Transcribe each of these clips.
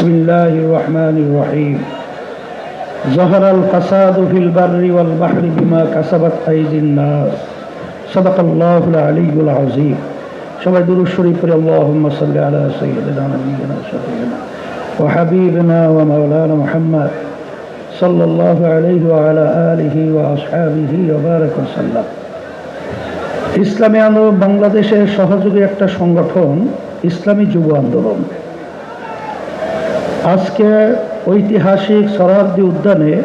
بسم الله الرحمن الرحيم ظهر الفساد في البر والبحر بما كسبت أيدي الناس صدق الله العلي العظيم সবাই দুরুদ শরীফ করে اللهم صل على سيدنا نبينا شفيعنا وحبيبنا ومولانا محمد صلى الله عليه وعلى آله وأصحابه وبارك وسلم ইসলামী আন্দোলন বাংলাদেশের সহযোগী একটা সংগঠন ইসলামী যুব আন্দোলন আজকে ঐতিহাসিক সরার্দি উদ্যানে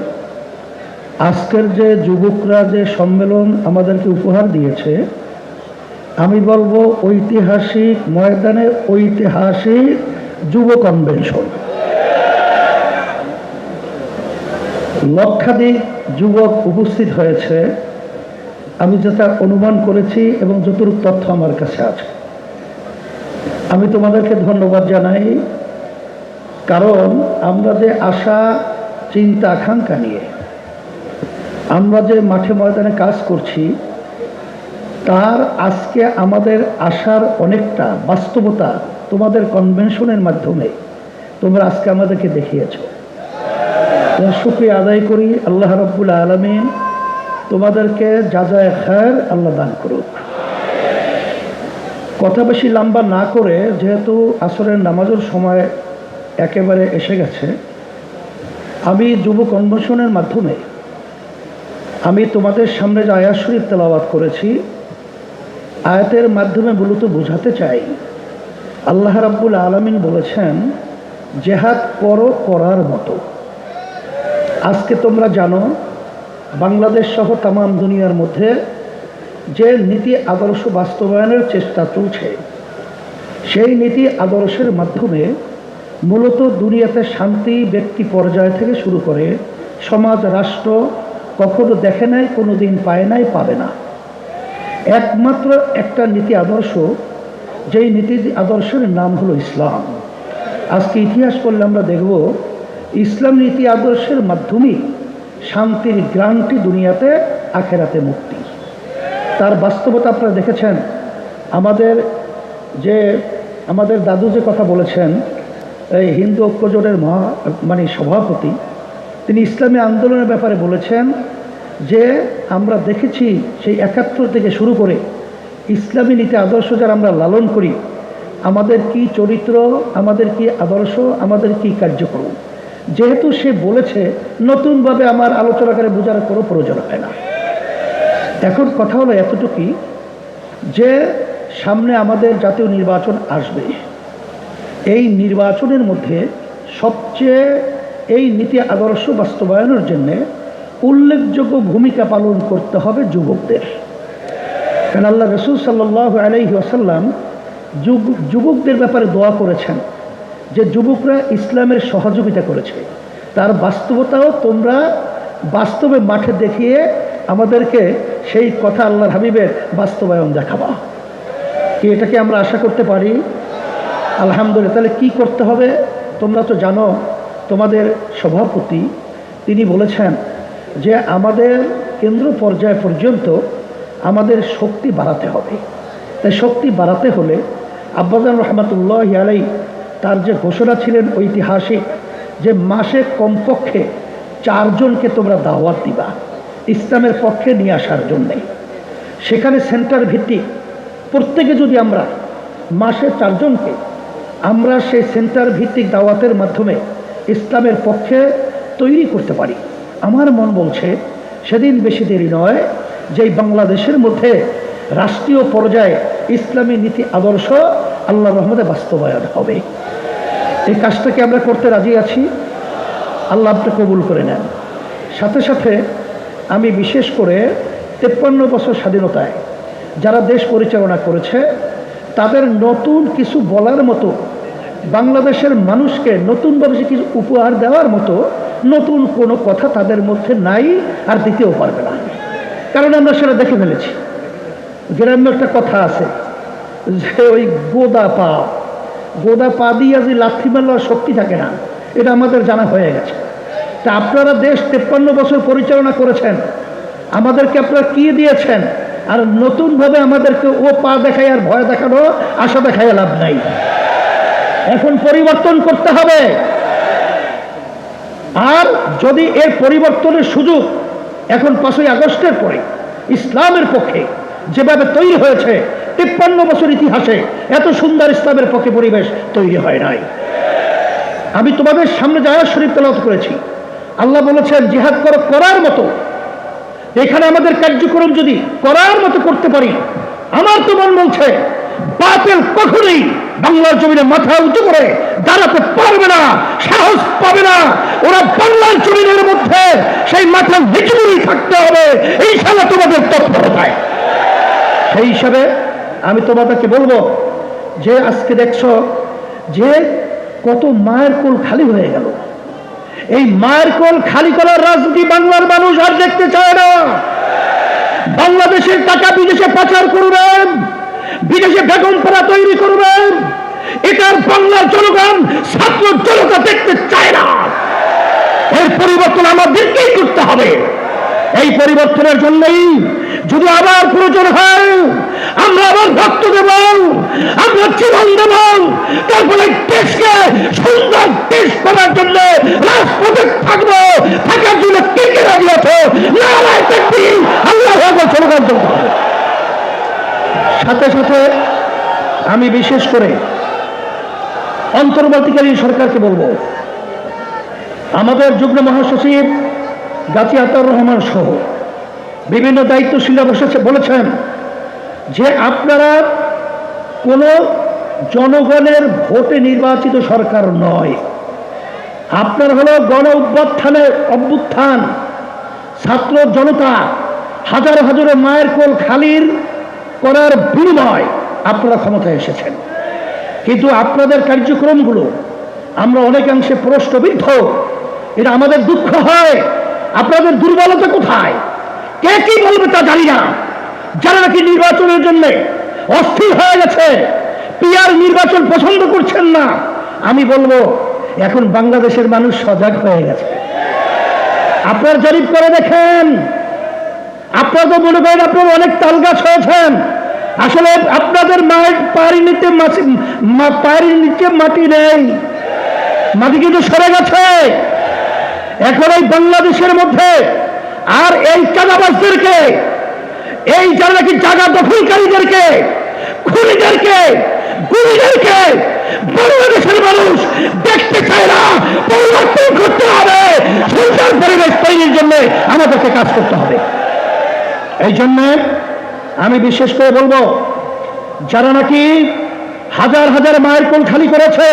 আজকের যে যুবকরা যে সম্মেলন আমাদেরকে উপহার দিয়েছে, আমি বলব ঐতিহাসিক ময়দানে ঐতিহাসিক যুব কনভেনশন। লক্ষাধিক যুবক উপস্থিত হয়েছে। আমি যেটা অনুমান করেছি এবং যতটুকু তথ্য আমার কাছে আছে। আমি তোমাদেরকে ধন্যবাদ জানাই। কারণ আমরা যে আশা, চিন্তা, আকাঙ্ক্ষা নিয়ে আমরা যে মাঠে ময়দানে কাজ করছি, তার আজকে আমাদের আশার অনেকটা বাস্তবতা তোমাদের কনভেনশনের মাধ্যমে তোমরা আজকে আমাদেরকে দেখিয়েছ। শুক্রিয়া আদায় করি, আল্লাহ রব্বুল আলমিন তোমাদেরকে যা যা খায়ের আল্লাহ দান করুক। কথা বেশি লম্বা না করে, যেহেতু আসরের নামাজের সময় একেবারে এসে গেছে, আমি যুব কনভেনশনের মাধ্যমে, আমি তোমাদের সামনে যে আয়াত শরীফ তেলাওয়াত করেছি, আয়াতের মাধ্যমে মূলত বোঝাতে চাই। আল্লাহ রাব্বুল আলমিন বলেছেন, জেহাদ করো করার মতো। আজকে তোমরা জানো, বাংলাদেশ সহ তাম দুনিয়ার মধ্যে যে নীতি আদর্শ বাস্তবায়নের চেষ্টা চলছে, সেই নীতি আদর্শের মাধ্যমে মূলত দুনিয়াতে শান্তি, ব্যক্তি পর্যায় থেকে শুরু করে সমাজ, রাষ্ট্র কখনো দেখে নাই কোনো দিন পায় নাই, পাবে না। একমাত্র একটা নীতি আদর্শ, যেই নীতি আদর্শের নাম হলো ইসলাম। আজকে ইতিহাস পড়লে আমরা দেখব, ইসলাম নীতি আদর্শের মাধ্যমেই শান্তির গ্রান্টি দুনিয়াতে, আখেরাতে মুক্তি। তার বাস্তবতা আপনারা দেখেছেন। আমাদের যে, আমাদের দাদু যে কথা বলেছেন এই হিন্দু ঐক্যজোটের মহা মানে সভাপতি, তিনি ইসলামী আন্দোলনের ব্যাপারে বলেছেন যে আমরা দেখেছি সেই একাত্তর থেকে শুরু করে ইসলামী নীতি আদর্শ যারা আমরা লালন করি, আমাদের কি চরিত্র, আমাদের কি আদর্শ, আমাদের কি কার্যক্রম? যেহেতু সে বলেছে, নতুনভাবে আমার আলোচনাকারে বোঝার কোনো প্রয়োজন হয় না। এখন কথা হলো এতটুকুই যে সামনে আমাদের জাতীয় নির্বাচন আসবে। এই নির্বাচনের মধ্যে সবচেয়ে এই নীতি আদর্শ বাস্তবায়নের জন্য উল্লেখযোগ্য ভূমিকা পালন করতে হবে যুবকদের। কারণ আল্লাহ রসুল সাল্লাহ আলহি আসাল্লাম যুব যুবকদের ব্যাপারে দোয়া করেছেন যে যুবকরা ইসলামের সহযোগিতা করেছে। তার বাস্তবতাও তোমরা বাস্তবে মাঠে দেখিয়ে আমাদেরকে সেই কথা আল্লাহর হাবিবের বাস্তবায়ন দেখাবা। কি এটাকে আমরা আশা করতে পারি? আলহামদুলিল্লাহ, তাহলে কি করতে হবে? তোমরা তো জানো, তোমাদের সভাপতি, তিনি বলেছেন যে আমাদের কেন্দ্র পর্যায় পর্যন্ত আমাদের শক্তি বাড়াতে হবে। তাই শক্তি বাড়াতে হলে আব্বাজান রহমতুল্লাহ আলাই তার যে ঘোষণা ছিলেন ঐতিহাসিক, যে মাসে কমপক্ষে চারজনকে তোমরা দাওয়াত দিবা, ইসলামের পক্ষে নিয়ে আসার জন্যে। সেখানে সেন্টার ভিত্তিক প্রত্যেকে যদি আমরা মাসে চারজনকে আমরা সেই সেন্টার ভিত্তিক দাওয়াতের মাধ্যমে ইসলামের পক্ষে তৈরি করতে পারি। আমার মন বলছে, সেদিন বেশি দেরি নয় যেই বাংলাদেশের মধ্যে রাষ্ট্রীয় পর্যায়ে ইসলামী নীতি আদর্শ আল্লাহ রহমদে বাস্তবায়ন হবে। এই কাজটাকে আমরা করতে রাজি আছি? আল্লাহ আপনি কবুল করে নেন। সাথে সাথে আমি বিশেষ করে তেপ্পান্ন বছর স্বাধীনতায় যারা দেশ পরিচালনা করেছে তাদের নতুন কিছু বলার মতো, বাংলাদেশের মানুষকে নতুনভাবে কিছু উপহার দেওয়ার মতো, নতুন কোনো কথা তাদের মধ্যে নাই আর দিতেও পারবে না। কারণ আমরা সেটা দেখে ফেলেছি। গ্রাম্য একটা কথা আছে যে ওই গোদা পা গোদা পা দিয়ে যে লাথি মারলার শক্তি থাকে না, এটা আমাদের জানা হয়ে গেছে। তা আপনারা দেশ তেপ্পান্ন বছর পরিচালনা করেছেন, আমাদেরকে আপনারা কি দিয়েছেন? আর নতুনভাবে আমাদেরকে ও পা দেখায় আর ভয় দেখানো, আশা দেখায় লাভ নাই। এখন পরিবর্তন করতে হবে। আর যদি এর পরিবর্তনের সুযোগ এখন পাঁচই আগস্টের পরে ইসলামের পক্ষে যেভাবে তৈরি হয়েছে, তিপ্পান্ন বছর ইতিহাসে এত সুন্দর ইসলামের পক্ষে পরিবেশ তৈরি হয় নাই। আমি তোমাদের সামনে জায়াজ শরীফ তেলাওয়াত করেছি। আল্লাহ বলেছেন, জিহাদ করো, করার মতো এখানে আমাদের কার্যক্রম যদি করার মতো করতে পারি, আমার তো মন বলছে, বাতিল কখনোই বাংলার জমিনে মাথা উঁচু করে দাঁড়াতে পারবে না, সাহস পাবে না। ওরা বাংলার জমিনের মধ্যে সেই মাথা নিচু থাকতে হবে। এই সালা তোমাদের তৎপরতায় সেই হিসাবে আমি তোমাদেরকে বলব, যে আজকে দেখছ যে কত মায়ের কোল খালি হয়ে গেল। এই মায়ের কোল খালি করার রাজনীতি বাংলার মানুষ আর দেখতে চায় না। বাংলাদেশের টাকা বিদেশে পাচার করবেন, বিদেশে বেগম পাড়া তৈরি করবেন, এটার বাংলার জনগণ, ছাত্র জনতা দেখতে চায় না। এর পরিবর্তন আমাদেরকেই করতে হবে। এই পরিবর্তনের জন্যই যদি আবার প্রয়োজন হয়, আমরা আবার রক্ত দেব, আমরা জীবন দেব, তারপরে দেশকে সুন্দর দেশ করার জন্য রাজপথে থাকব থাকার জন্য কে কে রাজি আছে নারায় তাকবীর, আল্লাহু আকবার স্লোগান তুলতে হবে। সাথে আমি বিশেষ করে অন্তর্বর্তীকালীন সরকারকে বলব। আমাদের যুগ্ম মহাসচিব গাজী আতাউর রহমান সহ বিভিন্ন দায়িত্বশীল বসেছে বলেছেন যে আপনারা কোনো জনগণের ভোটে নির্বাচিত সরকার নয়। আপনার হলো গণ অভ্যুত্থানের অভ্যুত্থান, ছাত্র জনতা, হাজার হাজারো মায়ের কোল খালির করার বিনিময় আপনারা ক্ষমতায় এসেছেন। কিন্তু আপনাদের কার্যক্রমগুলো আমরা অনেকাংশে প্রশ্নবিদ্ধ। এটা আমাদের দুঃখ হয়। আপনাদের দুর্বলতা কোথায়? কে কি বলবে তা জানি না। যারা নাকি নির্বাচনের জন্য অস্থির হয়ে গেছে পিয়ার নির্বাচন পছন্দ করছেন না, আমি বলব, এখন বাংলাদেশের মানুষ সজাগ হয়ে গেছে। আপনার জরিপ করে দেখেন আপনারা তো মনে করেন আপনারা অনেক তাল গাছ হয়েছেন। আসলে আপনাদের মায়ের পায়ের নিতে পায়ের নিচে মাটি নেই। মাটি কিন্তু সরে গেছে। এখন এই বাংলাদেশের মধ্যে আর এই চাঁদাবাজদেরকে, এই যারা নাকি জায়গা দখলকারীদেরকে, খুনিদেরকে, গুলিদেরকে বাংলাদেশের মানুষ দেখতে চায় না, পরিবর্তন করতে হবে। সুন্দর পরিবেশ তৈরির জন্য আমাদেরকে কাজ করতে হবে। এই জন্য আমি বিশেষ করে বলব, যারা নাকি হাজার হাজার মায়ের কোল খালি করেছে,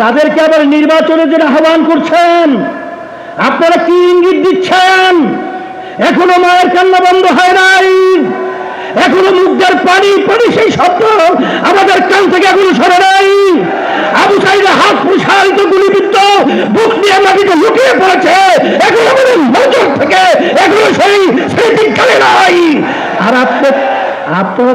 তাদেরকে আবার নির্বাচনের জন্য আহ্বান করছেন, আপনারা কি ইঙ্গিত দিচ্ছেন? এখনও মায়ের কান্না বন্ধ হয় নাই। এখনও মুগ্ধের পানি পানি সেই শব্দ আমাদের কান থেকে এখনও সরে নাই আবু সাইডে হাত প্রসারিত গুলিবিদ্ধ বুক দিয়ে মাটিতে লুকিয়ে পড়েছে এখন আমাদের নজর থেকে এখনও সেই স্মৃতি কালে নাই আর আপনি আপনারা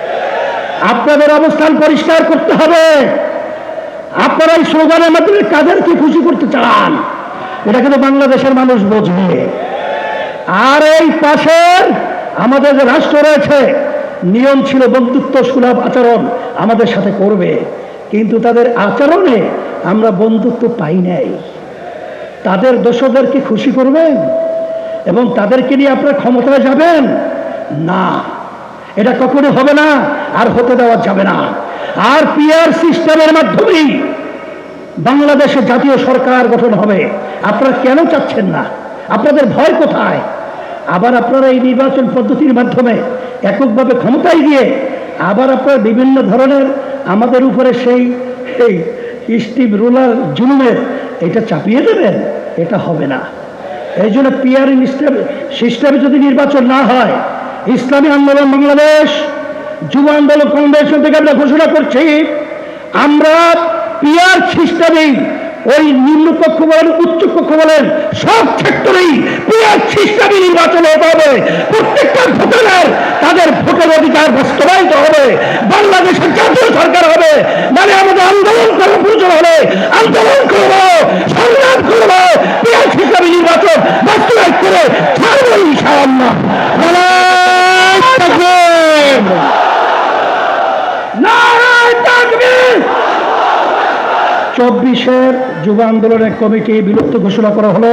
আপনাদের অবস্থান পরিষ্কার করতে হবে। আপনারা এই স্লোগানের মাধ্যমে কাদেরকে খুশি করতে চান? এটা কিন্তু বাংলাদেশের মানুষ বোঝে। আর এই পাশের আমাদের যে রাষ্ট্র রয়েছে, নিয়ম ছিল বন্ধুত্ব, সুলভ আচরণ আমাদের সাথে করবে। কিন্তু তাদের আচরণে আমরা বন্ধুত্ব পাই নাই। তাদের দোষদেরকে খুশি করবেন এবং তাদেরকে নিয়ে আপনার ক্ষমতায় যাবেন? না। এটা কখনো হবে না আর হতে দেওয়া যাবে না। আর পিআর সিস্টেমের মাধ্যমেই বাংলাদেশে জাতীয় সরকার গঠন হবে। আপনারা কেন চাচ্ছেন না? আপনাদের ভয় কোথায়? আবার আপনারা এই নির্বাচন পদ্ধতির মাধ্যমে এককভাবে ক্ষমতায় গিয়ে আবার আপনারা বিভিন্ন ধরনের আমাদের উপরে সেই, এই স্টিভ রুলার জুলুমের এটা চাপিয়ে দেবেন? এটা হবে না। এই জন্য পিআর সিস্টেমে যদি নির্বাচন না হয় ইসলামী আন্দোলন বাংলাদেশ যুব আন্দোলন কংগ্রেসন থেকে আমরা ঘোষণা করছি, আমরা পিয়ার সিস্টেমেই ওই নিম্নকক্ষ বলেন, উচ্চ কক্ষ বলেন, সব ক্ষেত্রেই পিয়ার সিস্টামি নির্বাচন হতে হবে। প্রত্যেকটা ভোটারের তাদের ভোটের অধিকার বাস্তবায়িত হবে। বাংলাদেশের জাতীয় সরকার হবে। মানে আমাদের আন্দোলন করার প্রয়োজন হবে। আন্দোলন করব, সংগ্রাম করব পিয়ার সিস্টামি নির্বাচন বাস্তবায়িত করে ছাড়বো ইনশাআল্লাহ। চব্বিশের যুব আন্দোলনের কমিটি বিলুপ্ত ঘোষণা করা হলো।